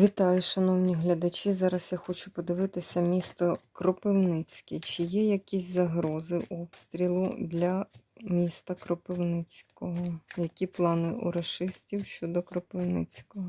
Вітаю, шановні глядачі. Зараз я хочу подивитися місто Кропивницьке. Чи є якісь загрози обстрілу для міста Кропивницького? Які плани у расистів щодо Кропивницького?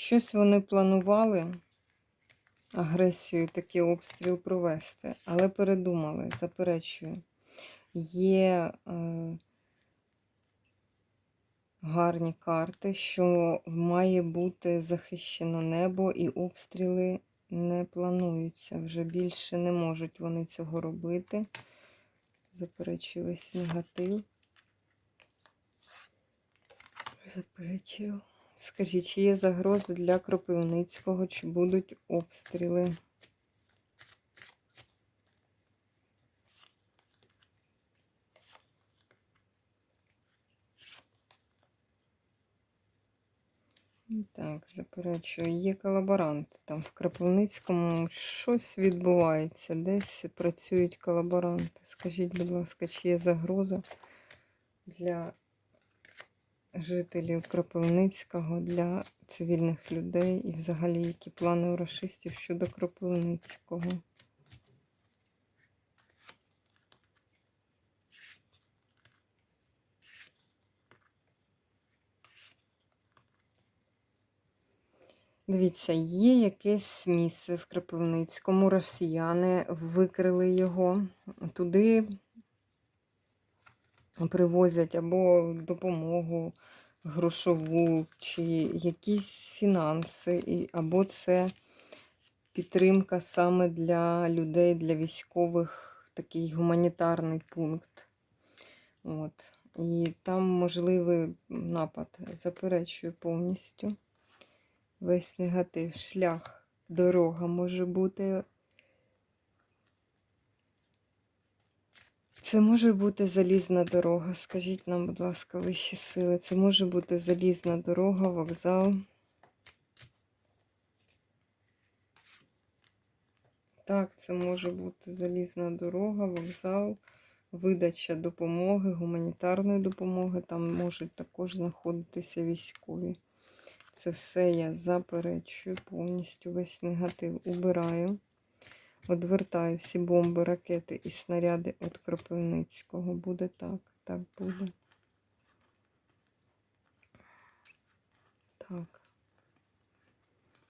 Щось вони планували агресію, такий обстріл провести, але передумали, заперечую. Є е, гарні карти, що має бути захищено небо і обстріли не плануються. Вже більше не можуть вони цього робити. Заперечую весь негатив. Заперечую. Скажіть, чи є загрози для Кропивницького, чи будуть обстріли? Так, заперечую, є колаборант. Там в Кропивницькому щось відбувається, десь працюють колаборанти. Скажіть, будь ласка, чи є загроза для жителів Кропивницького, для цивільних людей і взагалі які плани у расистів щодо Кропивницького? Дивіться, є якесь місце в Кропивницькому, росіяни викрили його. Туди привозять або допомогу грошову, чи якісь фінанси, або це підтримка саме для людей, для військових, такий гуманітарний пункт. От. І там можливий напад. Заперечую повністю весь негатив, шлях, дорога може бути. Це може бути залізна дорога. Скажіть нам, будь ласка, вищі сили. Це може бути залізна дорога, вокзал. Так, це може бути залізна дорога, вокзал, видача допомоги, гуманітарної допомоги. Там можуть також знаходитися військові. Це все я заперечую, повністю весь негатив убираю. Одвертаю всі бомби, ракети і снаряди від Кропивницького. Буде так, так буде. Так.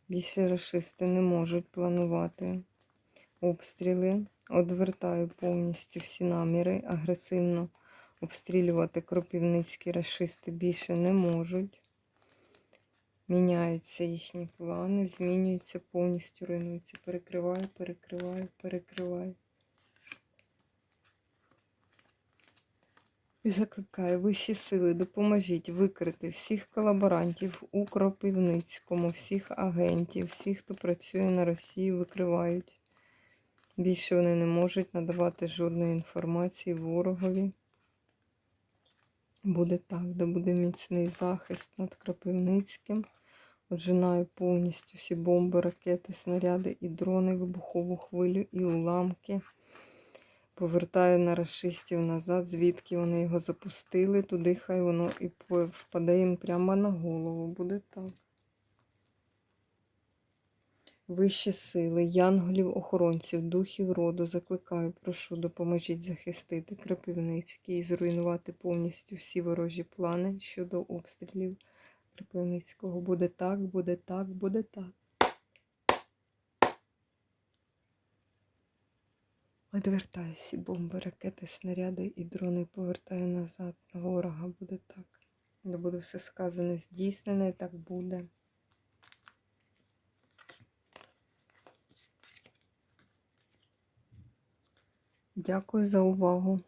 Більше расисти не можуть планувати обстріли. Одвертаю повністю всі наміри. Агресивно обстрілювати кропівницькі расисти більше не можуть. Міняються їхні плани, змінюються, повністю руйнуються. Перекриваю, перекриваю, перекриваю. І закликаю вищі сили, допоможіть викрити всіх колаборантів у Кропивницькому, всіх агентів, всіх, хто працює на Росії, викривають. Більше вони не можуть надавати жодної інформації ворогові. Буде так, де буде міцний захист над Кропивницьким. Отжинаю повністю всі бомби, ракети, снаряди і дрони, вибухову хвилю і уламки. Повертаю на расистів назад, звідки вони його запустили. Туди хай воно і впаде їм прямо на голову. Буде так. Вищі сили, янголів, охоронців, духів роду закликаю, прошу, допоможіть захистити Крапивницький і зруйнувати повністю всі ворожі плани щодо обстрілів. Кропивницького. Буде так, буде так, буде так. Відвертаю всі бомби, ракети, снаряди і дрони повертаю назад. На ворога буде так. Де буде все сказане, здійснене, так буде. Дякую за увагу.